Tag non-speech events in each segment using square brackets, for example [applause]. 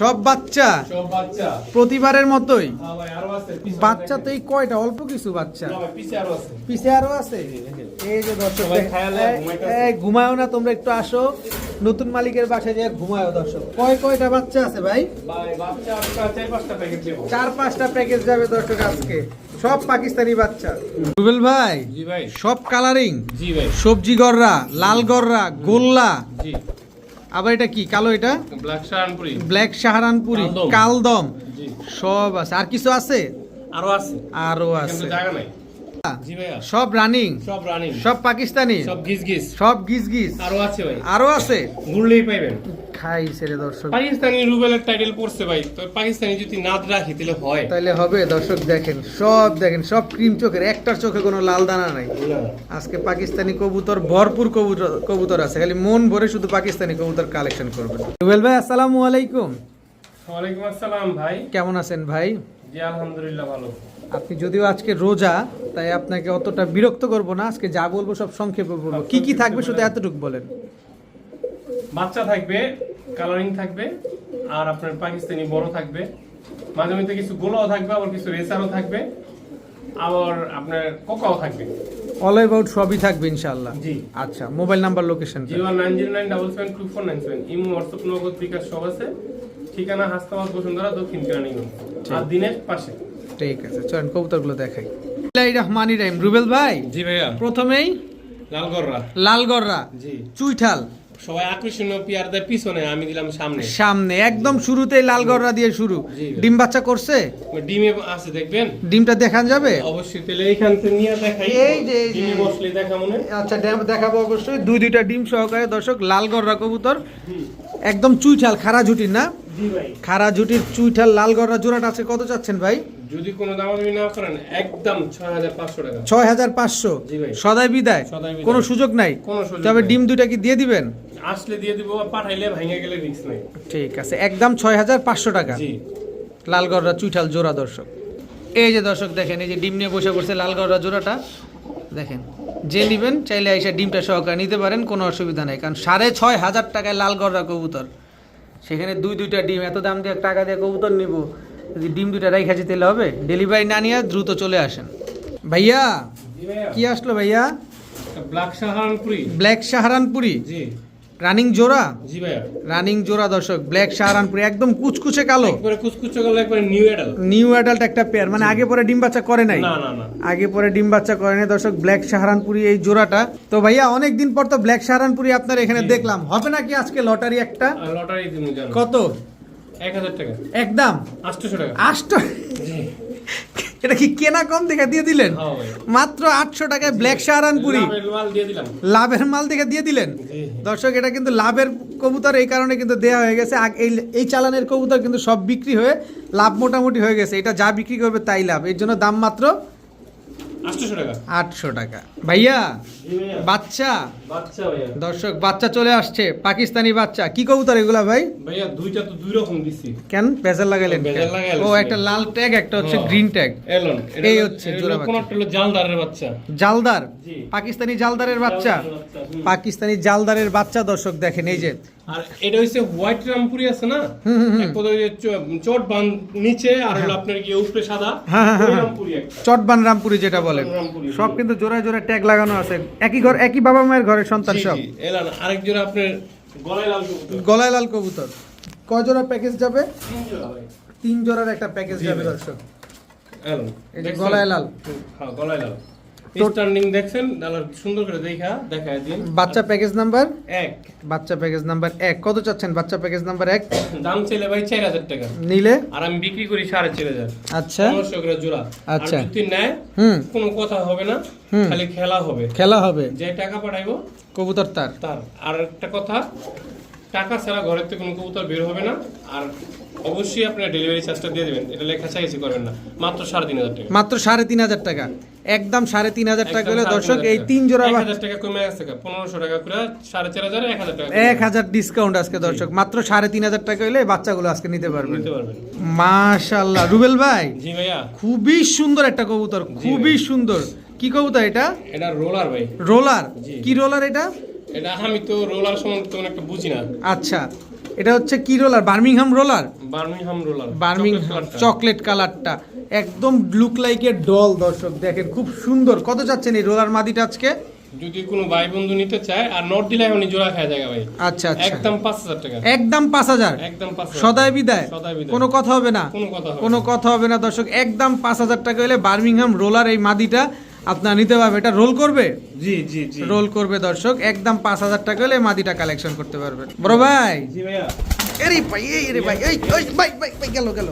সব বাচ্চা? প্রতিবারের মতোই? বাচ্চা তো এই কয়টা? অল্প কিছু বাচ্চা? পিছে আরও আছে। এই যে দর্শক ঘুমায়ও না তোমরা একটু আসো। নতুন মালিকের বাসায় যে ঘুমায়ও দর্শক। কয় কয়টা বাচ্চা আছে ভাই? চার পাঁচটা প্যাকেজ যাবে দর্শক আজকে। সব পাকিস্তানি বাচ্চা। রুবেল ভাই সব কালারিং সবজি গররা লাল গররা গোল্লা। আবার এটা কি? কালো এটা? ব্ল্যাক সাহারানপুরি কালদম। সব আছে। আর কিছু আছে? আরও আছে। আরও আছে। জায়গা নাই। ভাইয়া। সব রানিং? সব রানিং। সব পাকিস্তানি? সব গিজ গিজ সব গিজ গিজ আরও আছে ভাই। আরও আছে? ঘুরলেই পাইবেন। খাই ছেড়ে দর্শক। পাকিস্তানি রুবেলের টাইটেল পড়ছে ভাই। তো পাকিস্তানি যদি রাখি তাহলে হয়। তাইলে হবে দর্শক দেখেন সব দেখেন সব ক্রিম চোখের একটার চোখে কোনো লাল দানা নাই। আজকে পাকিস্তানি কবুতর ভরপুর কবুতর কবুতর আছে। খালি মন ভরে শুধু পাকিস্তানি কবুতর কালেকশন করবেন। রুবেল ভাই আসসালামু আলাইকুম। ওয়ালাইকুম আসসালাম ভাই। কেমন আছেন ভাই? জি আলহামদুলিল্লাহ ভালো। আপনি যদিও আজকে রোজা তাই আপনাকে অতটা বিরক্ত করব না আজকে যা বলব সব সংক্ষেপে বলব। কি কি থাকবে শুধু এতটুকু বলেন? বাচ্চা থাকবে কালারিং থাকবে আর আপনার পাকিস্তানি বড় থাকবে। মাঝে মধ্যে কিছু গোলাও থাকবে আবার কিছু রেসারও থাকবে আবার আপনার কোকাও থাকবে। অল অ্যাবাউট সবই থাকবে ইনশাআল্লাহ। জি। আচ্ছা mobile number location zero nine zero nine double seven two four nine seven imo WhatsApp Nagad bKash সব আছে। ঠিকানা হাসপাতাল বসুন্ধরা দক্ষিণ কেরানীগঞ্জ। আর দিনের পাশে। ঠিক আছে। চলেন কবুতরগুলো দেখাই। বিসমিল্লাহির রহমানির রহিম। রুবেল ভাই জি ভাইয়া। প্রথমেই লালগররা লালগররা জি। চুইঠাল। সবাই আকর্ষণীয় পিয়ার দেয় পিছনে আমি দিলাম সামনে। সামনে একদম শুরুতেই লালগররা দিয়ে শুরু। ডিম বাচ্চা করছে? ডিমে আছে দেখবেন? ডিমটা দেখান যাবে? অবশ্যই তাহলে এইখান থেকে নিয়ে দেখাই। এই যে। ডিমে বসলে দেখা মনে? আচ্ছা দেখাবো অবশ্যই। দুই দুইটা ডিম সহকারে দর্শক লালগররা কবুতর। একদম চুইঠাল খারা ঝুটির না? খারা ঝুটির চুইঠাল লালগররা জোড়াটা আছে। কত চাচ্ছেন ভাই? যদি কোনো দামাদামি না করেন একদম ছয় হাজার পাঁচশো টাকা। ছয় হাজার পাঁচশো? জি ভাই। সদাই বিদায়। কোনো সুযোগ নাই? কোনো সুযোগ তবে ডিম দুইটা কি দিয়ে দিবেন? আসলে দিয়ে দিব পাঠাইলে ভেঙে গেলে রিস্ক নাই। ঠিক আছে একদম ছয় হাজার পাঁচশো টাকা। জি। লালগড়রা চুইঠাল জোড়া দর্শক। এই যে দর্শক দেখেন এই যে ডিম নিয়ে বসে পড়ছে লালগড়রা জোড়াটা। দেখেন যে নেবেন চাইলে এসে ডিমটা সহকারে নিতে পারেন কোনো অসুবিধা নাই। কারণ সাড়ে ছয় হাজার টাকায় লালগড়রা কবুতর। সেখানে দুই দুইটা ডিম এত দাম দিয়ে টাকা দিয়ে কবুতর নিব। ডিম দুইটা রাইখা যেতে হবে? ডেলিভারি না নিয়ে দ্রুত চলে আসেন। ভাইয়া কি আসলো ভাইয়া? ব্ল্যাক সাহারানপুরি। ব্ল্যাক সাহারানপুরি? জি। রানিং জোড়া? জি ভাইয়া। রানিং জোড়া দর্শক ব্ল্যাক সাহারানপুরি একদম কুচকুচে কালো। একবারে কুচকুচো গেলে একবারে নিউ এডাল নিউ অ্যাডাল্ট একটা পেয়ার মানে আগে পরে ডিম বাচ্চা করে নাই। না না না। আগে পরে ডিম বাচ্চা করে নাই দর্শক ব্ল্যাক সাহারানপুরি এই জোড়াটা। তো ভাইয়া অনেক দিন পর তো ব্ল্যাক সাহারানপুরি আপনার এখানে দেখলাম। হবে নাকি আজকে লটারি একটা? লটারি কত? টাকা। একদম। টাকা। আটশো এটা কি কেনা কম দেখে দিয়ে দিলেন? হ্যাঁ মাত্র আটশো টাকায় ব্ল্যাক সাহারানপুরি লাভের মাল দেখে দিয়ে দিলেন? দর্শক এটা কিন্তু লাভের কবুতর এই কারণে কিন্তু দেওয়া হয়ে গেছে। এই এই চালানের কবুতর কিন্তু সব বিক্রি হয়ে লাভ মোটামুটি হয়ে গেছে। এটা যা বিক্রি করবে তাই লাভ। এর জন্য দাম মাত্র টাকা। আটশো টাকা। ভাইয়া বাচ্চা। বাচ্চা ভাইয়া। দর্শক বাচ্চা চলে আসছে পাকিস্তানি বাচ্চা। কি কবুতর এগুলা ভাই? ভাইয়া দুইটা তো দুই রকম দিছি। কেন? বেজার লাগাইলেন বেজার লাগাইলেন। ও একটা লাল ট্যাগ একটা হচ্ছে হ্যাঁ। গ্রিন ট্যাগ এলন। এই হচ্ছে জোড়া বাচ্চা। কোনটা হলো জালদারের বাচ্চা? জালদার? জি। পাকিস্তানি জালদারের বাচ্চা। পাকিস্তানি জালদারের বাচ্চা দর্শক দেখেন এই যে। আর এটা হচ্ছে হোয়াইট রামপুরি আছে না? হুম, হুম, হুম। এক চট বান নিচে আর হলো আপনার কি উপরে সাদা? হ্যাঁ, হ্যাঁ, হ্যাঁ, ওই হ্যাঁ। রামপুরি রামপুরি যেটা বলেন। সব কিন্তু জোড়ায় জোড়ায় ট্যাগ লাগানো আছে। একই ঘর একই বাবা মায়ের ঘরের সন্তান সব। আরেক জোড়া আপনার গলায় লাল কবুতর। গলায় লাল কবুতর। কয় জোড়া প্যাকেজ যাবে? তিন জোড়া তিন জোড়ার একটা প্যাকেজ যাবে। দর্শক। এই যে গলায় লাল। হ্যাঁ গলায় লাল। স্ট্যান্ডিং দেখছেন? সুন্দর করে দেখা দেখায় দিন। বাচ্চা প্যাকেজ নাম্বার এক। বাচ্চা প্যাকেজ নাম্বার এক। কত চাচ্ছেন বাচ্চা প্যাকেজ নাম্বার এক? দাম চাইলে ভাই চার হাজার টাকা। নিলে? আর আমি বিক্রি করি সাড়ে চার হাজার। আচ্ছা। পনেরোশো করে জোড়া। আচ্ছা। আর যদি নেয় হুম। কোনো কথা হবে না। খালি খেলা হবে। খেলা হবে। যে টাকা পাঠাইবো কবুতর তার। তার। আর একটা কথা টাকা ছাড়া ঘরের থেকে কোনো কবুতর বের হবে না। আর অবশ্যই আপনার ডেলিভারি চার্জটা দিয়ে দেবেন। এটা লেখা চাইছি করবেন না। মাত্র সাড়ে তিন হাজার টাকা। মাত্র সাড়ে তিন হাজার টাকা। একদম সাড়ে তিন হাজার টাকা হলে দর্শক এই তিন জোড়া এক হাজার টাকা কমে গেছে পনেরোশো টাকা করে সাড়ে চার হাজার এক হাজার টাকা এক হাজার ডিসকাউন্ট আজকে দর্শক। মাত্র সাড়ে তিন হাজার টাকা হলে বাচ্চাগুলো আজকে নিতে পারবেন নিতে পারবেন। মাশাল্লাহ রুবেল ভাই জি ভাইয়া। খুবই সুন্দর একটা কবুতর খুবই সুন্দর। কি কবুতর এটা? এটা রোলার ভাই। রোলার কি রোলার এটা? এটা আমি তো রোলার সম্বন্ধে তেমন একটা বুঝি না। আচ্ছা এটা হচ্ছে কি roller Birmingham roller Birmingham roller Birmingham chocolate কালারটা একদম লুক লাইক এ ডল দর্শক দেখেন খুব সুন্দর। কত চাচ্ছেন এই রোলার মাদিটা আজকে? যদি কোনো ভাই বন্ধু নিতে চায় আর নট দিলে এখন জোড়া খায় জায়গা ভাই। আচ্ছা আচ্ছা। একদম পাঁচ হাজার টাকা। একদম পাঁচ হাজার? একদম পাঁচ হাজার। সদায় বিদায়। কোনো কথা হবে না? কোনো কথা হবে কোনো না। কথা হবে না দর্শক। একদম পাঁচ হাজার টাকা হলে বার্মিংহাম রোলার এই মাদিটা। আপনার নিতে পারবে এটা রোল করবে? জি জি জি। রোল করবে দর্শক একদম পাঁচ হাজার টাকা হলে মাদিটা কালেকশন করতে পারবেন। বড় ভাই? জি ভাইয়া। এরে ভাই এই রে ভাই এই ওই ভাই ভাই ভাই গেল গেল।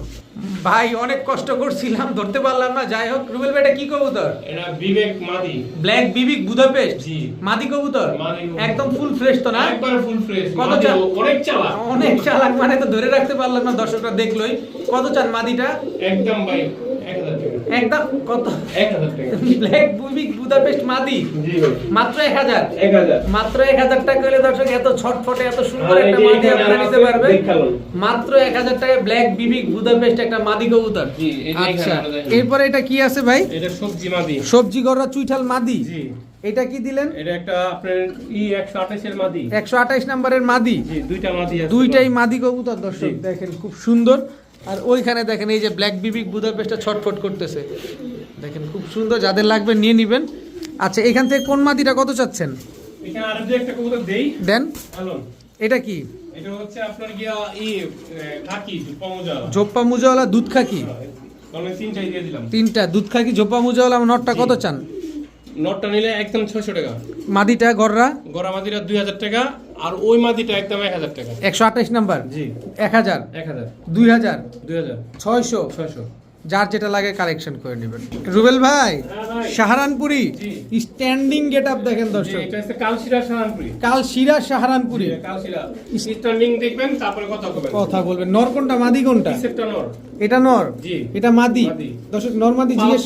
ভাই অনেক কষ্ট করছিলাম ধরতে পারলাম না যাই হোক রুবেল ভাই এটা কি কবুতর? এটা বিবেক মাদি। ব্ল্যাক বিবিক বুদাপেস্ট জি। মাদি কবুতর? একদম ফুল ফ্রেশ তো না? একবারে ফুল ফ্রেশ কত চাল? অনেক চালা অনেক চালাক মানে তো ধরে রাখতে পারলাম না দর্শকরা দেখলোই। কত চান মাদিটা? একদম ভাই। একদম কত? এক হাজার টাকা। ব্ল্যাক বিবিক বুদাপেস্ট মাদি। মাত্র এক হাজার। মাত্র এক হাজার টাকা হলে দর্শক এত ছটফটে এত সুন্দর একটা মাদি আপনারা নিতে পারবে মাত্র এক হাজার টাকায় ব্ল্যাক বিবিক বুদাপেস্ট একটা মাদি কবুতর। জি, এই যে আচ্ছা। এরপরে এটা কি আছে ভাই? এটা সবজি মাদি। সবজি গড়া চুইঠাল মাদি। জি। এটা কি দিলেন? এটা একটা আপনার ই একশো আঠাশের মাদি। আঠাইশ নাম্বারের মাদি। জি দুইটা মাদি আছে। দুইটাই মাদি কবুতর দর্শক দেখেন খুব সুন্দর। আর ওইখানে দেখেন এই যে ব্ল্যাক বিবিক বুদাপেস্টটা ছটফট করতেছে। দেখেন খুব সুন্দর যাদের লাগবে নিয়ে নিবেন। আচ্ছা এখান থেকে কোন মাদিটা কত চাচ্ছেন? এখানে আরও যে একটা কবুতর দেই। দেন। হ্যালো। এটা কি? জোপ্পা মুজাওয়ালা। দুধ খাকি? দিলাম। তিনটা দুধ খাকি জোপ্পা মুজাওয়ালা নটটা কত চান? নটটা নিলে একদম ছয়শো টাকা। মাদিটা গররা? গড়া মাদিটা দুই হাজার টাকা আর ওই মাদিটা একদম এক হাজার টাকা। একশো আঠাইশ নাম্বার? জি। এক হাজার? এক হাজার। দুই হাজার? দুই হাজার। ছয়শো? ছয়শো। যার যেটা লাগে কালেকশন করে নেবেন। রুবেল ভাই হ্যাঁ সাহারানপুরি স্ট্যান্ডিং গেট আপ দেখেন দর্শক। কালশিরা সাহারানপুরি। স্ট্যান্ডিং দেখবেন তারপরে কথা বলবেন। কথা বলবেন। নর কোনটা মাদি কোনটা? এটা নর? জি। এটা মাদি। দর্শক নর মাদি জিজ্ঞেস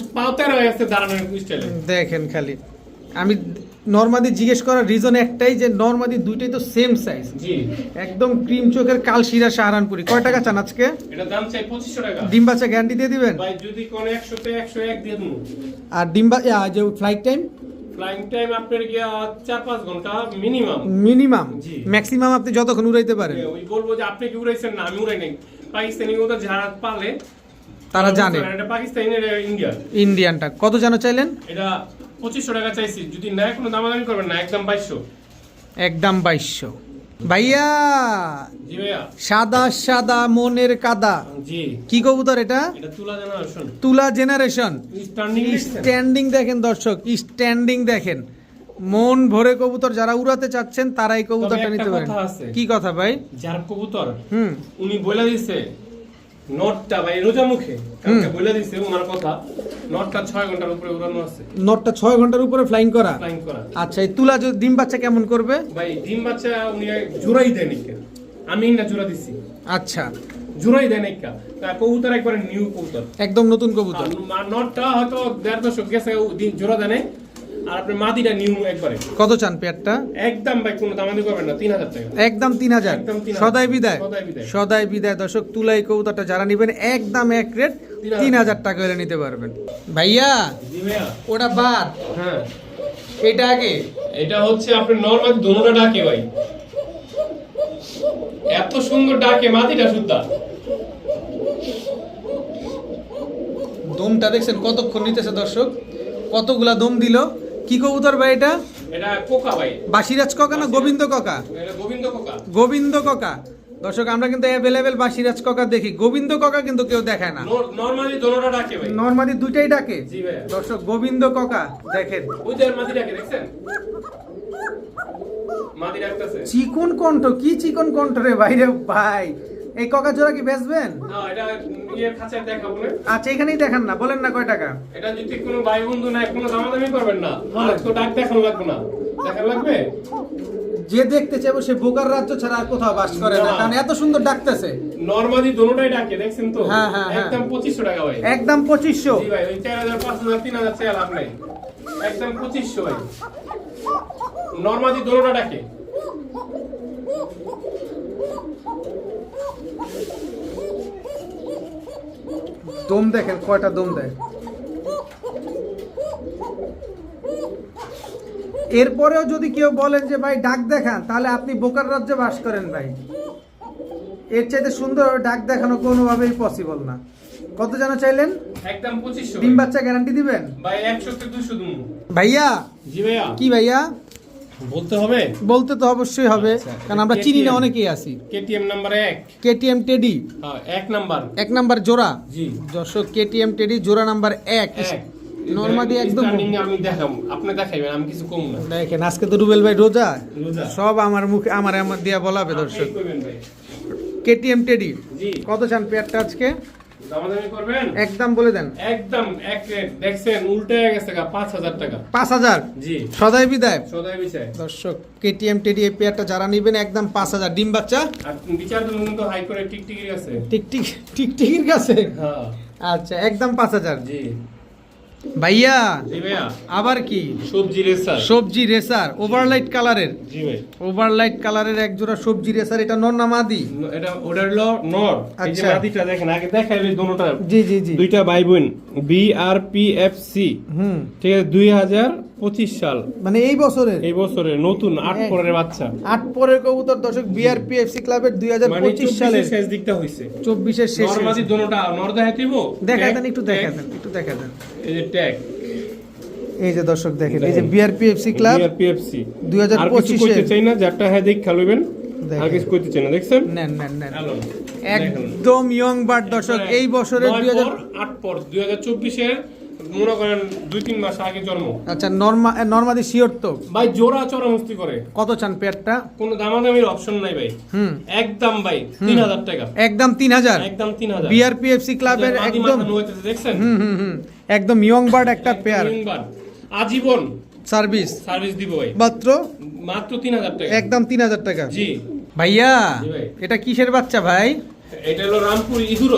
দেখেন খালি। আমি নর্মাদি জিজ্ঞেস করার রিজন একটাই যে নর্মাদি দুইটাই তো সেম সাইজ জি। একদম ক্রিম চোখের কাল শিরা সাহারানপুরি কয় টাকা চান আজকে? এটা দাম চাই পঁচিশশো টাকা। ডিম বাচ্চা গ্যারান্টি দিয়ে দিবেন? ভাই যদি কোন একশোতে একশো এক দিয়ে দেবো। আর ডিম বা যে ফ্লাইট টাইম ফ্লাইং টাইম আপনার গিয়া চার পাঁচ ঘণ্টা মিনিমাম মিনিমাম জি। ম্যাক্সিমাম আপনি যতক্ষণ উড়াইতে পারেন। ওই বলব যে আপনি কি উড়াইছেন না? আমি উড়াই নাই। পাকিস্তানি ওটা যারা পালে তারা জানে। এটা ইন্ডিয়ানটা। কত জানো চাইলেন? এটা পঁচিশশো টাকা চাইছি। যদি না কোনো দামাদামি করবেন না একদম বাইশশো। একদম বাইশশো। ভাইয়া! সাদা সাদা মনের কাদা। কি কবুতর এটা? তুলা জানা শোন তুলা জেনারেশন স্ট্যান্ডিং স্ট্যান্ডিং দেখেন দর্শক স্ট্যান্ডিং দেখেন। মন ভরে কবুতর যারা উড়াতে চাচ্ছেন তারাই কবুতরটা নিতে পারেন। কি কথা ভাই? যার কবুতর হুম। উনি বলে দিছে নটটা ভাই রোজা মুখে। কালকে বলে দিছে ওনার কথা। নটটা ছয় ঘণ্টার উপরে উড়ানো আছে। নটটা ছয় ঘণ্টার উপরে ফ্লাইং করা? ফ্লাইং করা। আচ্ছা এই তুলা যদি ডিম বাচ্চা কেমন করবে? ভাই ডিম বাচ্চা উনি জোড়াই দেন আমি না জোড়া দিছি। আচ্ছা। জোড়াই দেন একা তা কবুতর একবারে নিউ কবুতর। একদম নতুন কবুতর। নটটা হয়তো দেড় দশক গেছে জোড়া দেনে আর আপনার মাদিটা নিউ একবারে। কত চান পেয়ারটা? একদম ভাই কোনো দামাদি করবেন না তিন হাজার টাকা। একদম তিন হাজার? একদম 3000 সদাই বিদায়। সদাই বিদায়। সদাই বিদায়। দর্শক তুলাই কবুতরটা যারা নিবেন একদম এক রেট 3000 তিন হাজার টাকা হলে নিতে পারবেন। ভাইয়া ওটা বাদ। হ্যাঁ। এটা আগে? এটা হচ্ছে আপনার নর্মাল দোনোটা ডাকে ভাই। এত সুন্দর ডাকে মাদিটা সুদ্ধা। দমটা দেখছেন কতক্ষণ নিতেছে দর্শক? কতগুলা দম দিল? কি কবুতর ভাই এটা? এটা কোকা ভাই। বাসিরাজ ককা না গোবিন্দ ককা? গোবিন্দ কোকা। গোবিন্দ ককা। দর্শক আমরা কিন্তু অ্যাভেলেবেল বাসিরাজ ককা দেখি। গোবিন্দ ককা কিন্তু কেউ দেখায় না। নর্মালি দোনোটা ডাকে ভাই। নর্মালি দুইটাই ডাকে। জি ভাইয়া দর্শক গোবিন্দ ককা দেখেন। ওই যে মাদি ডাকে দেখছেন? মাদি ডাকতেছে। চিকন কণ্ঠ কি চিকন কণ্ঠ রে ভাইরে ভাই। এই ককা জোড়া কি বেচবেন? না এটা ইয়ে না। আচ্ছা এখানেই দেখান না বলেন না কয় টাকা। এটা যদি কোনো ভাই বন্ধু নাই কোনো দামাদামি করবেন না। তো ডাক দেখানো লাগবে না। দেখানো লাগবে? যে দেখতে চাইব সে বোকার রাজ্য ছাড়া আর কোথাও বাস করে না না। কারণ এত সুন্দর ডাকতেছে। নর্মালি দোনোটাই ডাকে দেখছেন তো? হ্যাঁ, হ্যাঁ, হ্যাঁ। একদম পঁচিশশো টাকা ভাই। একদম পঁচিশশো। জি ভাই ওই চার হাজার পাঁচ হাজার তিন হাজার চেয়ে লাভ নাই। একদম পঁচিশশো ভাই। নর্মালি দোনোটা ডাকে। দম দেখেন কয়টা দম দেয়? এরপরেও যদি কেউ বলেন যে ভাই ডাক দেখান তাহলে আপনি বোকার রাজ্যে বাস করেন ভাই। এর চাইতে সুন্দর ডাক দেখানো কোনোভাবেই পসিবল না। কত জানো চাইলেন? একদম পঁচিশশো। ডিম বাচ্চা গ্যারান্টি দিবেন? ভাই একশো থেকে দুশো দিন ভাইয়া? জি ভাইয়া। কি ভাইয়া? বলতে হবে? বলতে তো অবশ্যই হবে আচ্ছা, কারণ আমরা চিনি না অনেকেই আছি। কেটিএম নাম্বার এক। কেটিএম টেডি হ্যাঁ, এক নাম্বার এক নাম্বার জোড়া। জি। দর্শক কেটিএম টেডি জোড়া নাম্বার এক। নর্মালি একদম আমি দেখাম আপনি দেখাইবেন আমি কিছু কম না। দেখেন আজকে তো রুবেল ভাই রোজা। সব আমার মুখে আমার আমার দিয়া বলাবে দর্শক। কেটিএম টেডি কত চান পেয়ারটা আজকে? দামাদামি করবেন? একদম বলে দেন। একদম এক দেখছেন উল্টে গেছে পাঁচ হাজার টাকা। পাঁচ হাজার? জি। সদাই বিদায়। সদাই বিষয় দর্শক কেটিএম টেডি এই পেয়ারটা যারা নেবেন একদম পাঁচ হাজার। ডিম বাচ্চা? আর বিচার দিন কিন্তু হাই করে টিকটিকি আছে টিকটিক টিকটিকির কাছে? হ্যাঁ। আচ্ছা একদম পাঁচ হাজার। জি। ভাইয়া আবার কি? সবজি রেসার। সবজি রেসার ওভারলাইট কালারের জি ভাই। ওভারলাইট কালারের এক জোড়া সবজি রেসার এটা নর না মাদি? এটা ওটা হলো নর। এই যে আচ্ছা। মাদিটা দেখেন আগে দেখাইলে দুটোটা জি জি জি। দুইটা ভাই বোন B R P F C হুম। ঠিক আছে দুই হাজার পঁচিশ সাল। মানে এই বছরের? এই বছরে নতুন আট হ্যাঁ। পরের বাচ্চা। আট পরের কবুতর দর্শক বিআরপিএফসি ক্লাবের দুই হাজার মানে পঁচিশ সালের। শেষ দিকটা হইছে। চব্বিশের শেষ নরমাদি দোনোটা নর দেখাইতেইব দেখা দেন একটু দেখা। দেন একটু দেখা দেন। এই যে ট্যাগ। এই যে দর্শক দেখেন এই যে। বিআরপিএফসি ক্লাব পিএফসি 2025 আর কিছু কইতে চাই না যারটা হ্যাঁ দেখ খেলবেন। আর কিছু কইতে চাই না দেখছেন? নেন নেন নেন। একদম ইয়ং বার্ড দর্শক এই বছরের দুই হাজার আট পর দুই হাজার চব্বিশের মনে করেন দুই তিন মাস আগে জন্ম। আচ্ছা নর্মা নর্মাদি শিওর তো? ভাই জোড়া চড়া মস্তি করে। কত চান পেয়ারটা? কোনো দামাদামির অপশন নাই ভাই। হুম। একদম ভাই তিন হাজার টাকা। একদম তিন হাজার? একদম তিন হাজার। বিআরপিএফসি ক্লাবের একদম দেখছেন? হুম হুম হুম। একদম ইয়ং বার্ড একটা পেয়ার। আজীবন সার্ভিস। সার্ভিস দিব ভাই। মাত্র? মাত্র তিন হাজার টাকা। একদম তিন হাজার টাকা। জি। ভাইয়া এটা কিসের বাচ্চা ভাই? এটা হলো রামপুর ইঁদুর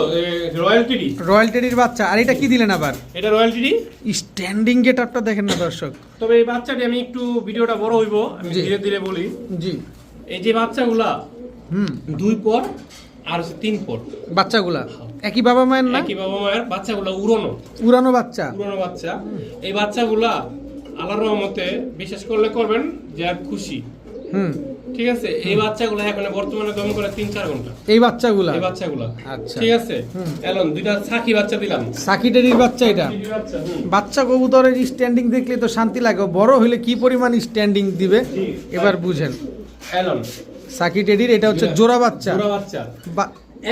রয়্যালটি রয়্যাল টেডির বাচ্চা। আর এটা কি দিলেন আবার? এটা রয়্যালটি স্ট্যান্ডিং গেট আপটা দেখেন না দর্শক। তবে এই বাচ্চাটি আমি একটু ভিডিওটা বড় হইব আমি। ধীরে ধীরে বলি। জি। এই যে বাচ্চাগুলা হুম। দুই পর আর হচ্ছে তিন পর। বাচ্চাগুলা। একই বাবা মায়ের না? একই বাবা মায়ের বাচ্চাগুলা উড়ানো। উড়ানো বাচ্চা। পুরনো বাচ্চা। এই বাচ্চাগুলা আল্লাহর রহমতে বিশ্বাস করলে করবেন যে আর খুশি। হুম। ঠিক আছে? এই বাচ্চাগুলো এখন বর্তমানে দম করে তিন চার ঘণ্টা। এই বাচ্চাগুলা? এই বাচ্চাগুলা। আচ্ছা। ঠিক আছে। এলন দুইটা সাকি বাচ্চা দিলাম। সাকি বাচ্চা এটা? বাচ্চা। কবুতরের স্ট্যান্ডিং দেখলে তো শান্তি লাগে। বড় হইলে কি পরিমাণ স্ট্যান্ডিং দিবে? এবার বুঝেন। এলন সাকি টেডির এটা হচ্ছে জোড়া বাচ্চা। জোড়া বাচ্চা।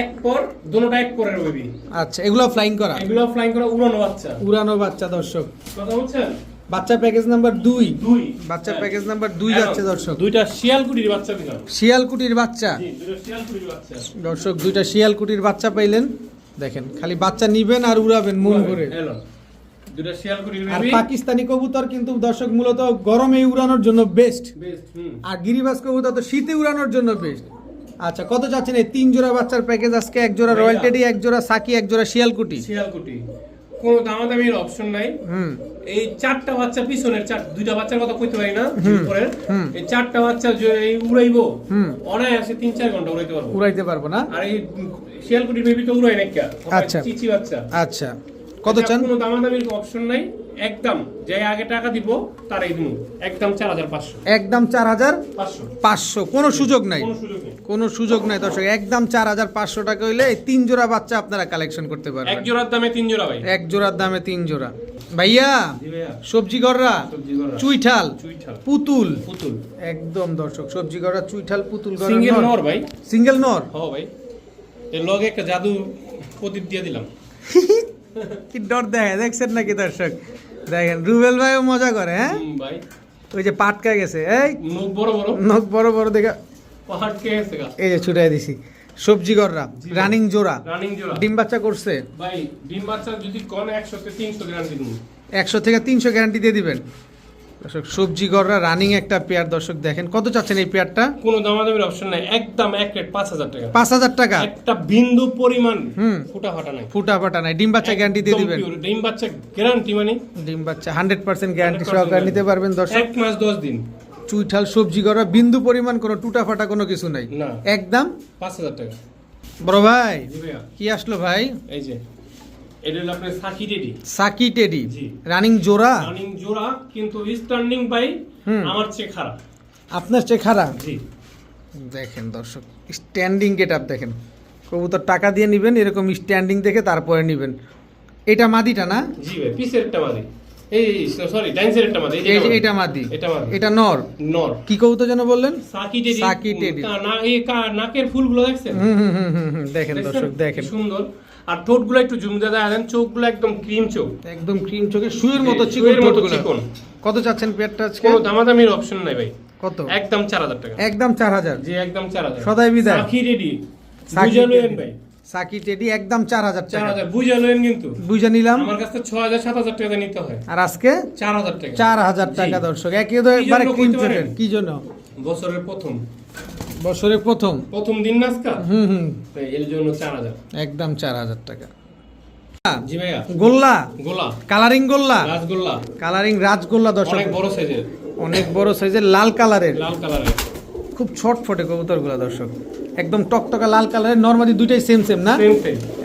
এক পর দুটোটা এক পরের বেবি আচ্ছা এগুলো ফ্লাইং করা? এগুলো ফ্লাইং করে উড়ানো বাচ্চা। উড়ানো বাচ্চা দর্শক। কথা বলছেন? বাচ্চা প্যাকেজ নাম্বার দুই। বাচ্চা। প্যাকেজ নাম্বার দুই যাচ্ছে দর্শক। দুইটা শিয়ালকুটির বাচ্চা শিয়ালকুটির বাচ্চা। দর্শক দুইটা শিয়ালকুটির বাচ্চা পাইলেন। দেখেন খালি বাচ্চা নিবেন আর উড়াবেন মন ভরে। শিয়ালকুটির আর পাকিস্তানি কবুতর কিন্তু দর্শক মূলত গরমে উড়ানোর জন্য বেস্ট বেস্ট আর গিরিবাস কবুতর তো শীতে উড়ানোর জন্য বেস্ট আচ্ছা কত চাচ্ছেন এই তিন জোড়া বাচ্চার প্যাকেজ আজকে এক জোড়া রয়্যাল টেডি এক জোড়া সাকি এক জোড়া শিয়ালকুটি। শিয়ালকুটি। কোনো দামাদামির অপশন নাই। এই চারটা বাচ্চা পিছনের চার দুইটা বাচ্চার কথা কইতে পারি না পরে এই চারটা বাচ্চা যে এই উড়াইবো হুম। অনায়াসে তিন চার ঘণ্টা উড়াইতে পারব। উড়াইতে পারব না? আর এই শিয়ালকুটির বেবি তো উড়াই না কে। আচ্ছা। চিচি বাচ্চা। আচ্ছা। কত চান? কোনো দামাদামির অপশন নাই। একদম যে আগে টাকা দিব তারাই দিব। একদম চার হাজার পাঁচশো। একদম চার হাজার পাঁচশো। পাঁচশো। কোনো সুযোগ নাই। কোনো সুযোগ নেই। দর্শক। একদম চার হাজার পাঁচশো টাকা হইলে এই তিন জোড়া বাচ্চা আপনারা কালেকশন করতে এক জোড়ার দামে তিন জোড়া ভাই। এক জোড়ার দামে তিন জোড়া। ভাইয়া সবজি গররা সবজি গড়া চুইঠাল পুতুল। পুতুল। একদম দর্শক। সবজি গড়া চুইঠাল পুতুল সিঙ্গেল নর ভাই। সিঙ্গেল নর? হ ভাই। এর লগে একটা জাদু প্রদীপ দিয়ে দিলাম। [laughs] কি ডর দেখে? দেখছেন নাকি দর্শক? দেখেন রুবেল ভাইও মজা করে হ্যাঁ? ভাই। ওই যে পাটকা গেছে এই? নখ বড় বড়। নখ বড় বড় দেখে গেছে এই যে ছুটাই দিছি। সবজি গররা রানিং জোড়া। রানিং জোড়া। ডিম বাচ্চা করছে? ভাই ডিম বাচ্চা যদি কোন 100 থেকে 300 গ্যারান্টি দিন। একশো থেকে তিনশো গ্যারান্টি দিয়ে দিবেন। দর্শক সবজি গররা রানিং একটা পেয়ার দর্শক দেখেন। কত চাচ্ছেন এই পেয়ারটা কোনো দামাদামির অপশন নাই। একদম এক রেট পাঁচ হাজার টাকা। পাঁচ হাজার টাকা? একটা বিন্দু পরিমাণ। ফুটা ফাটা নাই। ফুটা ফাটা নাই। ডিম বাচ্চা গ্যারান্টি দিয়ে দিবেন। ডিম বাচ্চা গ্যারান্টি মানে? ডিম বাচ্চা হান্ড্রেড পার্সেন্ট গ্যারান্টি 100% সহকারে নিতে পারবেন দর্শক। এক মাস দশ দিন। চুইঠাল সবজি গড়া বিন্দু পরিমাণ কোনো টুটা ফাটা কোনো কিছু নাই। একদম? পাঁচ হাজার টাকা। বড় ভাই কি আসলো ভাই? এই যে। এটা হলো আপনার সাকি রেডি সাকি টেডি। রানিং জোড়া? রানিং জোড়া কিন্তু স্ট্যান্ডিং বাই আমার চেয়ে খারাপ। আপনার চেয়ে খারাপ? জি। দেখেন দর্শক স্ট্যান্ডিং গেট আপ দেখেন। কবুতর টাকা দিয়ে নেবেন এরকম স্ট্যান্ডিং দেখে তারপরে নেবেন। এটা মাদিটা না? জি ভাই মাদি। এই সরি মাদি এটা মাদি। এটা মাদি। এটা নর। নর। কি কবুতর যেন বললেন? সাকি টেডি। সাকি টেডি। না এই নাকের ফুলগুলো দেখছেন? হুম হুম হুম হুম হুম, দেখেন দর্শক দেখেন। সুন্দর। আর ঠোঁটগুলো একটু জুম দেখেন চোখগুলো একদম ক্রিম চোখ। একদম ক্রিম চোখে শুয়ের মতো চিকন মতো চিকন। কত চাচ্ছেন পেয়ারটা আজকে? কোনো দামাদামির অপশন নাই ভাই। কত? একদম চার হাজার টাকা। একদম চার হাজার? জি একদম চার হাজার। সদাই বিদায়। Psaki ready. লইেন ভাই। সাকি টেডি একদম চার হাজার চার টাকা। হাজার। বুঝা লইেন কিন্তু। বুঝে নিলাম। আমার কাছে ছ হাজার সাত হাজার টাকা নিতে হয়। আর আজকে? চার হাজার টাকা। চার হাজার টাকা দর্শক। একই একবারে ক্রিম চোখের। কি জন্য? বছরের প্রথম। বছরে প্রথম। প্রথম দিন নাস্কা হুম হুম। এর জন্য চার হাজার। একদম চার হাজার টাকা। জি ভাইয়া। গোল্লা? গোলা কালারিং গোল্লা? কালারিং রাজগোল্লা দর্শক। অনেক বড় সাইজের। অনেক বড় সাইজের লাল কালারের। লাল কালারের। খুব ছট ফটে কবুতরগুলো দর্শক। একদম টকটকা লাল কালারের নর্মালি দুইটাই সেম সেম না?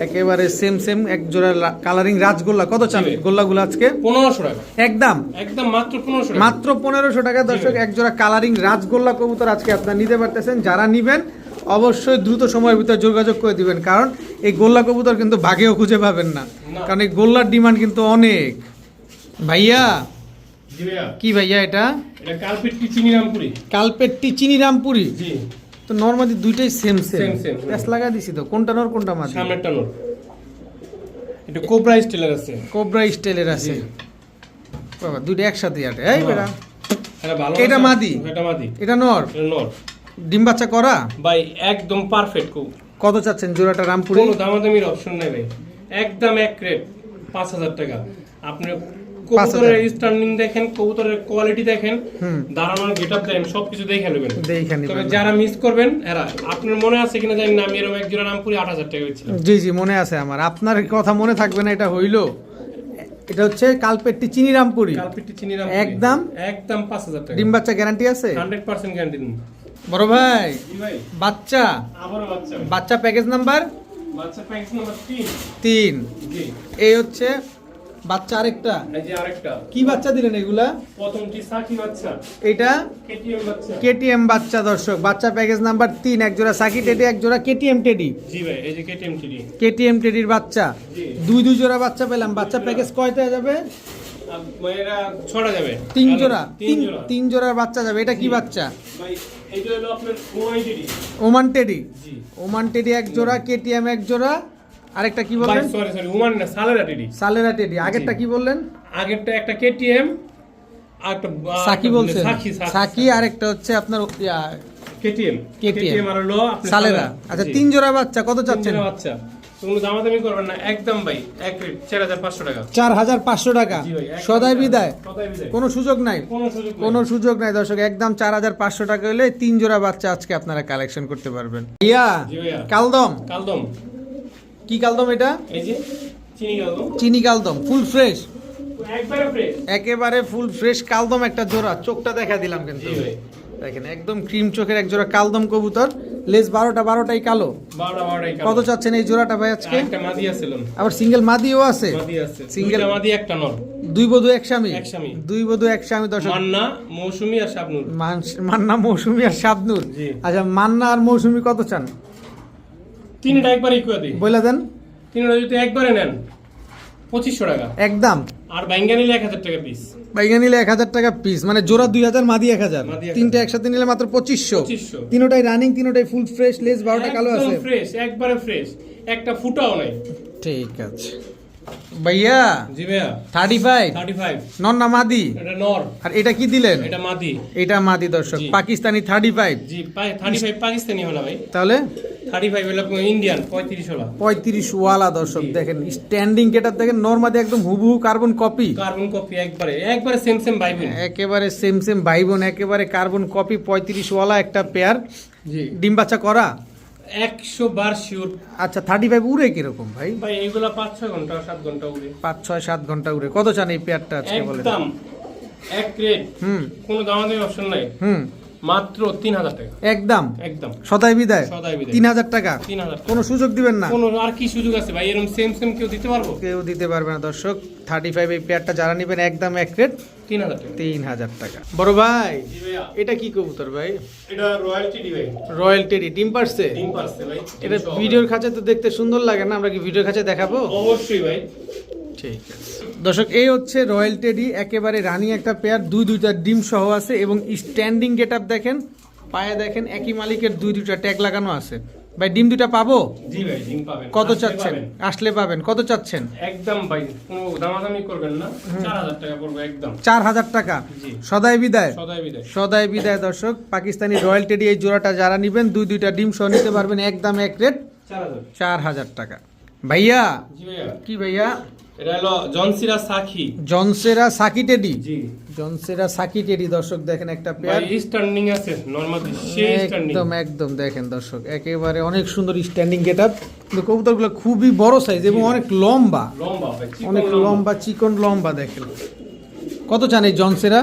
একেবারে সেম সেম এক জোড়া কালারিং রাজগোল্লা। কত চান। গোল্লাগুলো আজকে? পনেরোশো টাকা। একদম। একদম মাত্র পনেরোশো টাকা। মাত্র পনেরোশো টাকা দর্শক। এক জোড়া কালারিং রাজগোল্লা কবুতর আজকে আপনারা নিতে পারতেছেন। যারা নিবেন অবশ্যই দ্রুত সময়ের ভিতরে যোগাযোগ করে দিবেন। কারণ এই গোল্লা কবুতর কিন্তু ভাগেও খুঁজে পাবেন না। কারণ এই গোল্লার ডিমান্ড কিন্তু অনেক। ভাইয়া কি ভাইয়া এটা? এটা কালপিট কি চিনি রামপুরি কালপেট্টি চিনি রামপুরি জি। তো নর্মালি দুইটাই সেম সেম প্যাস লাগা দিছি তো। কোনটা নর কোনটা সামনেরটা নোট এটা কোবরা স্টিলের আছে। কোবরা স্টাইলের আছে। বাবা দুইটা একসাথে আটে। এই হ্যাঁ। বেটা। এটা ভালো এটা মাদি? এটা মাদি। এটা নর? নর। ডিম বাচ্চা করা? ভাই একদম পারফেক্ট খুব। কত চাচ্ছেন জোড়াটা রামপুরি? কোনো দামাদামির অপশন নাই ভাই। একদম এক রেট পাঁচ হাজার টাকা। আপনি। কবুতরের স্ট্যান্ডিং দেখেন কবুতরের কোয়ালিটি দেখেন হুম। দাঁড়ানোর গেট আপ দেখেন সবকিছু দেখে নেবেন। তবে যারা মিস করবেন এরা আপনার মনে আছে কিনা জানি না আমি এরকম এক জোড়া নাম পুরি আট হাজার টাকা দিচ্ছিলাম জি জি মনে আছে আমার। আপনার কথা মনে থাকবে না এটা হইল। এটা হচ্ছে কালপেট্টি চিনি রামপুরি কালপিটি চিনি রাম একদম? একদম পাঁচ হাজার টাকা। ডিম বাচ্চা গ্যারান্টি আছে? হান্ড্রেড পার্সেন্ট গ্যারান্টি দিন। বড় ভাই বাচ্চা? বাচ্চা। বাচ্চা প্যাকেজ নাম্বার বাচ্চা প্যাকেজ নাম্বার তিন। এই হচ্ছে বাচ্চা আরেকটা? এই যে আরেকটা। কি বাচ্চা দিলেন এগুলা? প্রথমটি সাকি বাচ্চা। এটা? কেটিএম বাচ্চা। কেটিএম বাচ্চা দর্শক। বাচ্চা প্যাকেজ নাম্বার তিন এক জোড়া সাকি টেডি এক জোড়া কেটিএম টেডি জি ভাই এই যে কেটিএম টিডি কেটিএম টেডির বাচ্চা। দুই দুই জোড়া বাচ্চা পেলাম। বাচ্চা প্যাকেজ কয়টা যাবে? যাবে। তিন জোড়া। তিন তিন জোড়ার বাচ্চা যাবে। এটা কি বাচ্চা? ওমান টেডি ওমান টেডি এক জোড়া কেটিএম এক জোড়া। আরেকটা কি বললেন? সরি সরি ওমান না সালেরা টিডি সালেরা টেডি আগেরটা। কি বললেন? আগেরটা একটা কেটিএম আর একটা সাকি বলছেন। সাকি সাকি আরেকটা হচ্ছে আপনার কেটিএম KTM আর হলো সালেরা আচ্ছা তিন জোড়া বাচ্চা কত চাচ্ছেন? বাচ্চা। কোনো দামাদামি করবেন না একদম ভাই এক রেট চার হাজার পাঁচশো টাকা। চার হাজার পাঁচশো চার- বিদায়। কোনো সুযোগ নাই। কোনো সুযোগ। নাই। দর্শক একদম চার হাজার পাঁচশো টাকা হলে তিন জোড়া বাচ্চা আজকে আপনারা কালেকশন করতে পারবেন। ইয়া কালদম। কালদম। কি কালদম এটা? এই যে চিনি কালদম। চিনি কালদম ফুল ফ্রেশ একবারে ফ্রেশ একেবারে ফুল ফ্রেশ কালদম একটা জোড়া চোখটা দেখা দিলাম কিন্তু। দেখেন একদম ক্রিম চোখের এক জোড়া কালদম কবুতর। লেস বারোটা বারোটাই কালো। কত চাচ্ছেন এই জোড়াটা ভাই আজকে? আবার সিঙ্গেল মাদিও আছে? সিঙ্গেল মাদি একটা নর। দুই বধু এক স্বামী? দুই বধু এক স্বামী দর্শক। মান্না মৌসুমি আর শাবনুর। মান- মান্না মৌসুমি আর শাবনুর। আচ্ছা মান্না আর মৌসুমি কত চান? তিনটা একবার ইকুয়া দিই। বলে দেন। তিনটা যদি একবারে নেন পঁচিশশো টাকা। একদম। আর ব্যাঙ্গা নিলে এক হাজার টাকা পিস ব্যাঙ্গা নিলে এক হাজার টাকা পিস মানে জোড়া দুই হাজার মাদি এক হাজার। তিনটা একসাথে নিলে মাত্র পঁচিশশো। তিনোটাই রানিং তিনোটাই ফুল ফ্রেশ লেস বারোটা কালো আছে। ফ্রেশ একবারে ফ্রেশ একটা ফুটাও নাই। ঠিক আছে। ভাইয়া জি ভাইয়া থার্টি ফাইভ থার্টি ফাইভ নন্না মাদি এটা নর। আর এটা কি দিলেন? এটা মাদি। এটা মাদি দর্শক। পাকিস্তানি থার্টি ফাইভ জি থার্টি ফাইভ পাকিস্তানি হলো ভাই। তাহলে? থার্টি ফাইভ হলো ইন্ডিয়ান পঁয়ত্রিশ হলো। পঁয়ত্রিশ ওয়ালা দর্শক দেখেন স্ট্যান্ডিং কেটার দেখেন নর্মাদি একদম হুবহু কার্বন কপি কার্বন কপি একবারে একবারে সেম সেম ভাই বোন একেবারে সেম সেম ভাই বোন একেবারে কার্বন কপি পঁয়ত্রিশ ওয়ালা একটা পেয়ার জি। ডিম বাচ্চা করা। একশো বার শিওর আচ্ছা থার্টি ফাইভ উড়ে কীরকম ভাই? ভাই এগুলা পাঁচ ছয় ঘণ্টা সাত ঘণ্টা উড়ে। পাঁচ ছয় সাত ঘণ্টা উড়ে। কত চান এই পেয়ারটা আজকে বলে একদম এক রেট হুম। কোনো দামাদামি অপশন নাই। হুম। মাত্র তিন হাজার টাকা। একদম। একদম। সদাই বিদায়। সদাই বিদায়। তিন হাজার টাকা। তিন হাজার কোনো সুযোগ দিবেন না। কোনো আর কি সুযোগ আছে ভাই? এরকম সেম সেম কেউ দিতে পারব? কেউ দিতে পারবে না দর্শক। থার্টি ফাইভ এই পেয়ারটা যারা নেবেন একদম এক রেট তিন হাজার টাকা। তিন হাজার টাকা। বড় ভাই এটা কি কবুতর ভাই? এটা রয়্যালটি ডি ভাই রয়্যাল টেরি ডিম পারছে? ডিম পারছে ভাই। এটা ভিডিওর কাছে তো দেখতে সুন্দর লাগে না? আমরা কি ভিডিওর কাছে দেখাবো? অবশ্যই ভাই। ঠিক আছে। দর্শক এই হচ্ছে রয়্যাল টেডি একেবারে রানি একটা পেয়ার দুই দুইটা ডিম সহ আছে এবং স্ট্যান্ডিং গেট আপ দেখেন পায়ে দেখেন একই মালিকের দুই দুইটা ট্যাগ লাগানো আছে। ভাই ডিম দুইটা পাবো? জি ভাই ডিম পাবেন। কত চাচ্ছেন? আসলে পাবেন কত চাচ্ছেন? একদম ভাই কোনো দামাদামি করবেন না। চার হাজার টাকা পড়বে একদম। চার হাজার টাকা? জি। সদাই বিদায়। সদাই বিদায়। সদাই বিদায় দর্শক। পাকিস্তানি রয়্যাল টেডি এই জোড়াটা যারা নেবেন দুই দুইটা ডিম সহ নিতে পারবেন একদম এক রেট চার হাজার। চার হাজার টাকা। ভাইয়া জি ভাইয়া। কি ভাইয়া? এটা হলো জনসিরা জনসেরা সাকি। টেডি? জি। জনসেরা সাকি টেডি দর্শক দেখেন একটা পেয়ার স্ট্যান্ডিং আছে নরমাল সেই স্ট্যান্ডিং একদম একদম দেখেন দর্শক একেবারে অনেক সুন্দর স্ট্যান্ডিং গেট আপ কিন্তু কবুতরগুলো খুবই বড় সাইজ এবং অনেক লম্বা। লম্বা অনেক লম্বা। চিকন লম্বা দেখেন। কত চান এই জনসেরা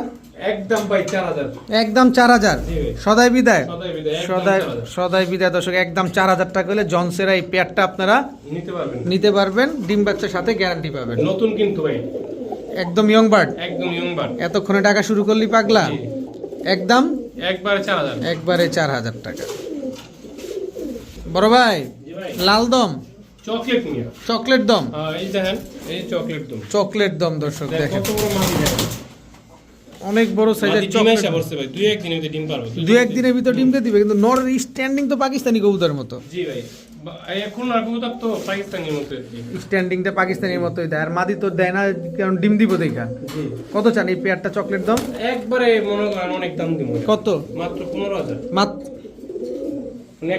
একদম ভাই চার হাজার। একদম। সদাই বিদায়। সদাই বিদায় সদাই বিদায় দর্শক একদম চার হাজার টাকা হলে জনসেরা এই পেয়ারটা আপনারা নিতে পারবেন। নিতে পারবেন ডিম বাচ্চার সাথে গ্যারান্টি পাবেন। নতুন কিন্তু ভাই। একদম ইয়ং বার্ড একদম ইয়ং বার এতক্ষণে টাকা শুরু করলি পাগলা। একদম? একবারে চার হাজার। একবারে চার হাজার টাকা। বড় ভাই লাল দম। চকলেট নিয়ে। চকলেট দম। হ্যাঁ, এই দেখেন এই চকলেট দুম। চকলেট দম দর্শক দেখ দেখেন। কত বড় মাটি দেখেন অনেক বড় সাইজের ডিম চকলেট এসে ভাই দুই একদিনের ভিতরে ডিম পারবে। দু একদিনের ভিতর ডিম দিয়ে দিবে কিন্তু নর স্ট্যান্ডিং তো পাকিস্তানি কবুতরের মতো। জি ভাই এখন আর কবুতর তো পাকিস্তানের মতো। স্ট্যান্ডিংটা পাকিস্তানির মতোই দেয় আর মাদি তো দেয় না কারণ ডিম দিব দেখা। জি। কত চান এই পেয়ারটা চকলেট দম? একবারে মনে করেন অনেক দাম দিব। কত? মাত্র পনেরো হাজার। মাত্র মানে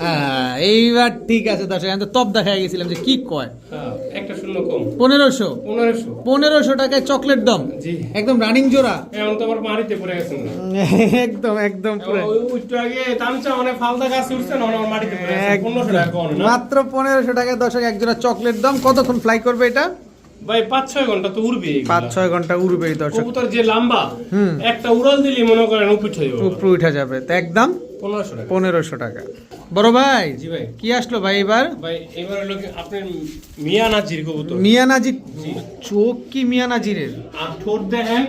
আহ, এইবার ঠিক আছে দর্শক আমি তো তপ দেখা গেছিলাম যে কি কয়। হ্যাঁ একটা কম পনেরোশো। পনেরোশো। পনেরোশো টাকায় চকলেট দম। জি। একদম রানিং জোড়া। এখন তো আমার মারিতে পড়ে গেছেন [laughs] একদম একদম পুরো। ওই- ওই একটু আগে তামচা মানে ফালদা গাছ উঠছে না আমার মাটিতে পড়ে গেছে। পনেরোশো টাকা মাত্র পনেরোশো টাকায় দর্শক এক জোড়া চকলেট দাম। কতক্ষণ ফ্লাই করবে এটা? ভাই পাঁচ ছয় ঘণ্টা তো উড়বে পাঁচ ছয় ঘণ্টা উড়বে দর্শক। কবুতর যে লম্বা। একটা উড়াল দিলি মনে করেন উপরে উঠে যাবে। তো একদম পনেরোশো টাকা। বড় ভাই কি আসলো ভাই এবার? ভাই এবার হলো কি আপনার মিয়া নাজির কবুতর। মিয়ানাজি জি। চোখ কি মিয়ানাজিরের ঠোঁট দেখেন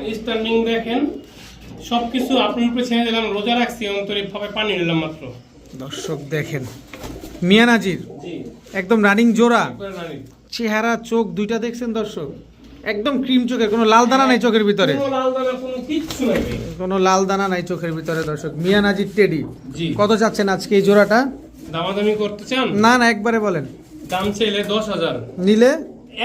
সবকিছু আপনার উপরে ছেড়ে দিলাম রোজা রাখছি অন্তরিক ভাবে পানি নিলাম মাত্র। দর্শক দেখেন মিয়ানাজির একদম রানিং জোড়া। চেহারা চোখ দুইটা দেখছেন দর্শক? একদম ক্রিম চোখের কোনো লাল দানা নাই চোখের ভিতরে। কোনো লাল দানা নাই চোখের ভিতরে দর্শক। মিয়ানাজির টেডি কত চাচ্ছেন আজকে এই জোড়াটা? দামাদামি করতে চান? না না একবারে বলেন। দাম চাইলে দশ হাজার। নিলে?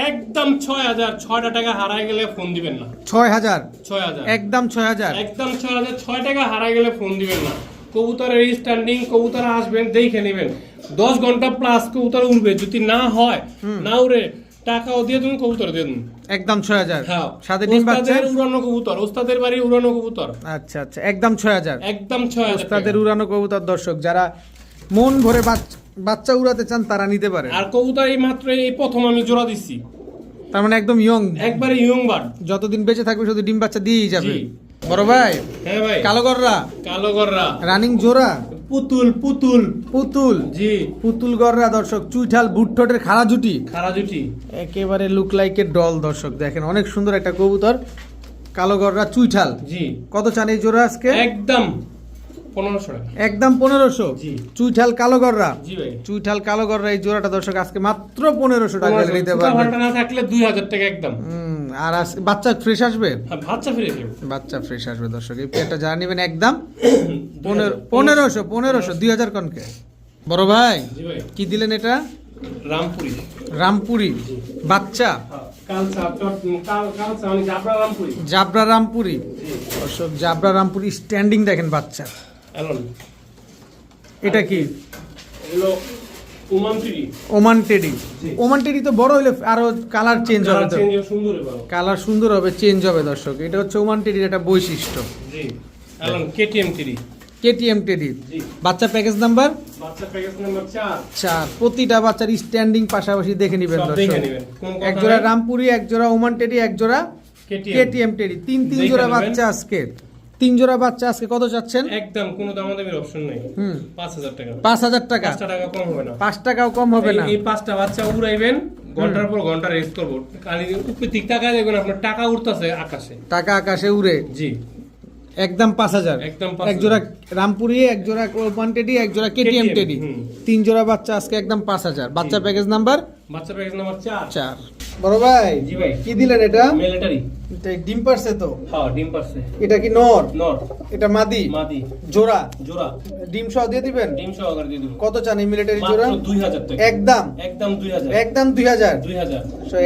একদম ছয় হাজার ছয়টা টাকা হারাই গেলে ফোন দিবেন না। ছয় হাজার? ছয় হাজার। একদম ছয় হাজার? একদম ছয় হাজার ছয় টাকা হারাই গেলে ফোন দিবেন না। কবুতরের স্ট্যান্ডিং কবুতর আসবেন দেখে নেবেন। দশ ঘণ্টা প্লাস কবুতর উঠবে যদি না হয় না উড়ে টাকাও দিয়ে তুমি কবুতর দিয়ে দিন একদম ছয় হাজার। হ্যাঁ। সাথে ডিম বাচ্চা উড়ানো কবুতর ওস্তাদের বাড়ি উড়ানো কবুতর। আচ্ছা আচ্ছা। একদম ছয় হাজার। একদম ছয় হাজার তাদের উড়ানো কবুতর দর্শক যারা মন ভরে বাচ- বাচ্চা উড়াতে চান তারা নিতে পারে আর কবুতর এই মাত্র এই প্রথম আমি জোড়া দিচ্ছি তার মানে একদম ইয়ং। একবারে ইয়ং বার্ড। যতদিন বেঁচে থাকবে শুধু ডিম বাচ্চা দিয়েই যাবে। বড় ভাই হ্যাঁ ভাই। কালোগররা কালো গররা। রানিং জোড়া। পুতুল পুতুল। পুতুল? জি। পুতুল গড়রা দর্শক চুইঠাল বুটঠোটের খাড়া জুটি খাড়া জুটি একেবারে লুক লাইকের ডল দর্শক দেখেন অনেক সুন্দর একটা কবুতর। কালো গড়রা চুইঠাল। জি। কত চান এই জোড়া আজকে? একদম। পনেরোশো টাকা। একদম পনেরোশো? চুইঠাল কালো গররা চুইঠাল কালো গররা এই জোড়াটা দর্শক আজকে মাত্র পনেরোশো টাকা নিতে ভাড়াটা না থাকলে দুই হাজার টাকা একদম। আর বাচ্চা ফ্রেশ আসবে? বাচ্চা ফিরে বাচ্চা ফ্রেশ আসবে দর্শক এই পেয়ারটা যা নেবেন একদম [coughs] পনেরো পনেরোশো পনেরোশো দুই হাজার কনকে। বড় ভাই কি দিলেন এটা? রামপুরি। রামপুরি। বাচ্চা? কালসা মানে জাবরা রামপুরি। জাবরা রামপুরি। দর্শক জাবরা রামপুরি স্ট্যান্ডিং দেখেন বাচ্চা। এলন এটা কি? এগুলো ওমান টেডি ওমান টেডি তো বড় হলে আরও কালার চেঞ্জ হবে তো। সুন্দর এবার কালার সুন্দর হবে চেঞ্জ হবে দর্শক। এটা হচ্ছে ওমান টেডির একটা বৈশিষ্ট্য। জি। এলন কেটিএম থ্রি কেটিএম টেডি বাচ্চা প্যাকেজ নাম্বার বাচ্চা প্যাকেজ নাম্বার চার। চার। প্রতিটা বাচ্চার স্ট্যান্ডিং পাশাপাশি দেখে নিবেন দর্শক। এক জোড়া রামপুরি এক জোড়া ওমান টেডি এক জোড়া কেটিএম টেডি তিন তিন জোড়া বাচ্চা আজকে তিন জোড়া বাচ্চা আজকে কত চাচ্ছেন? একদম কোনো দামাদামির অপশন নেই। হুম। পাঁচ হাজার টাকা। পাঁচ হাজার টাকা। পাঁচটা টাকা কম হবে না। পাঁচ টাকাও কম হবে না। এই- পাঁচটা বাচ্চা উড়াইবেন ঘণ্টার পর ঘণ্টা রেস্ট করব। খালি উপরে টাকা দেখবেন আপনার টাকা উঠতেছে আকাশে। টাকা আকাশে উড়ে। জি। একদম পাঁচ হাজার। একদম এক জোড়া রামপুরি এক জোড়া ওয়ান টেডি এক জোড়া কেটিএম টেডি। তিন জোড়া বাচ্চা আজকে একদম পাঁচ হাজার। বাচ্চা প্যাকেজ নাম্বার বাচ্চা প্যাকেজ নাম্বার চার। চার। বড় ভাই জি ভাই। কি দিলেন এটা? মিলিটারি এটা ডিম পারছে তো? হ্যাঁ ডিম পারছে। এটা কি নর? নর। এটা মাদি? মাদি। জোড়া? জোড়া। ডিম সহ দিয়ে দিবেন? ডিম সহকারে দিয়ে দেবো। কত চান এই মিলিটারি জোড়া? মাত্র দুই হাজার টাকা। একদম। একদম দুই হাজার। একদম দুই হাজার। দুই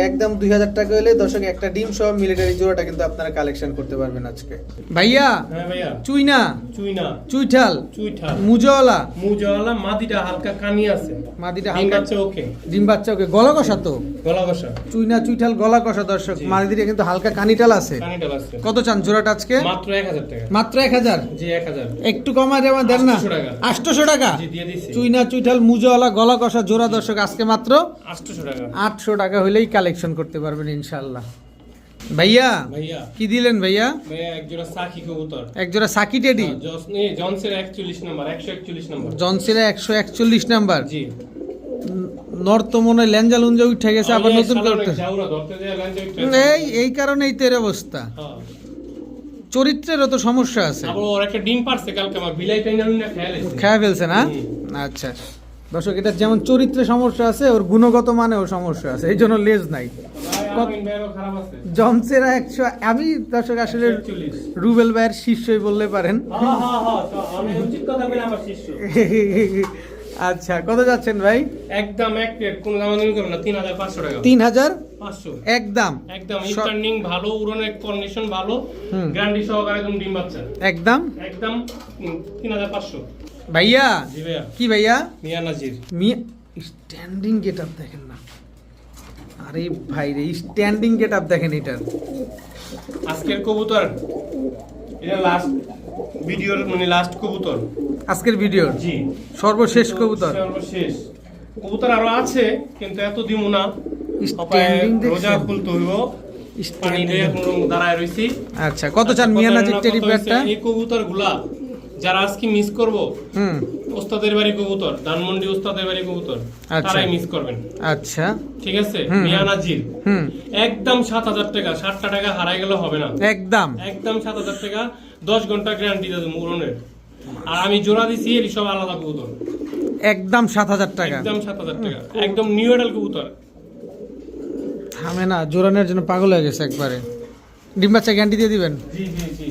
একদম দুই হাজার টাকা হলে দর্শক একটা ডিম সহ মিলিটারি জোড়াটা কিন্তু আপনারা কালেকশন করতে পারবেন আজকে। ভাইয়া হ্যাঁ ভাইয়া। চুইনা? চুইনা। চুইঠাল? চুইঠা মুজওয়ালা? মুজওয়ালা মাদিটা হালকা কানি আছে। মাদিটা ডিম হালকা বাচ্চা ওকে। ডিম বাচ্চা ওকে গলা কষা তো? গলা বসা চুইনা চুইঠাল গলা কষা দর্শক। মাদিটা কিন্তু হালকা কানিটাল আছে। কত চান জোড়াটা আজকে? মাত্র এক হাজার টাকা। মাত্র এক হাজার? জি এক হাজার। একটু কমা দেওয়া দেন না। 800 টাকা। জি দিয়ে দিছি। চুইনা চুইঠাল মুজওয়ালা গলা কষা জোড়া দর্শক আজকে মাত্র আটশোশো টাকা। আটশো টাকা হলেই কালেকশন করতে পারবেন ইনশাল্লাহ ভাইয়া ভাইয়া। কি দিলেন ভাইয়া? একজোড়া সাকি কবুতর। এক জোড়া সাকি টেডি? হ্যাঁ, জনসের একচল্লিশ নাম্বার একশো একচল্লিশ নাম্বার। জনসিরা একশো একচল্লিশ নাম্বার। জি। নর্থ তো মনে ল্যাঞ্জা লুঞ্জা উঠে গেছে আবার নতুন করতে। এই এই কারণেই তো এর অবস্থা। চরিত্রেরও তো সমস্যা আছে। খেয়ে ফেলছে। না? আচ্ছা। দর্শক এটা যেমন চরিত্রে সমস্যা আছে ওর গুণগত মানেও সমস্যা আছে এই জন্য লেজ নাই। জনসেরা একশো আমি দর্শক আসলে রুবেল ভাইয়ের শিষ্যই বললে পারেন। [laughs] আচ্ছা কত যাচ্ছেন ভাই? একদম এক প্লেট কোনো দাম দামি করবে না তিন হাজার পাঁচশো টাকা। তিন হাজার? পাঁচশো। একদম একদম স্ট্যান্ডিং ভালো উড়নের কন্ডিশন ভালো। গ্যারান্টি সহকারে একদম ডিম বাচ্চা একদম একদম তিন হাজার পাঁচশো। ভাইয়া? জি ভাইয়া। কি ভাইয়া? মিয়া নাজির। মিয়া স্ট্যান্ডিং গেট আপ দেখেন না। আরে ভাই রে স্ট্যান্ডিং গেট আপ দেখেন এটার। আজকের কবুতর এটা লাস্ট ভিডিওর মানে লাস্ট কবুতর। আজকের ভিডিও জি। সর্বশেষ কবুতর? সর্বশেষ। কবুতর আরও আছে কিন্তু এত দিমু না। স্ট্যান্ডিং রোজা খুলতে হইব। দাঁড়ায় রইছি। আচ্ছা কত চান মিয়ানাজির টেডি প্যাডটা এই কবুতরগুলা যারা আজকে মিস করব হুম। ওস্তাদের বাড়ি কবুতর ধানমন্ডি ওস্তাদের বাড়ি কবুতর আচ্ছা। তারাই মিস করবেন। আচ্ছা। ঠিক আছে? হুম। মিয়া নাজির হুম। একদম সাত হাজার টাকা ষাটটা টাকা হারাই গেলে হবে না। একদম। একদম সাত হাজার টাকা দশ ঘণ্টা গ্যারান্টি দেবো মুরনের আর আমি জোড়া দিছি এর সব আলাদা কবুতর। একদম সাত হাজার টাকা। একদম সাত হাজার টাকা। একদম নিউ এডাল কবুতর। থামে না জোরানের জন্য পাগল হয়ে গেছে একবারে। ডিম বাচ্চা গ্যান্ডি দিয়ে দিবেন? জি জি জি।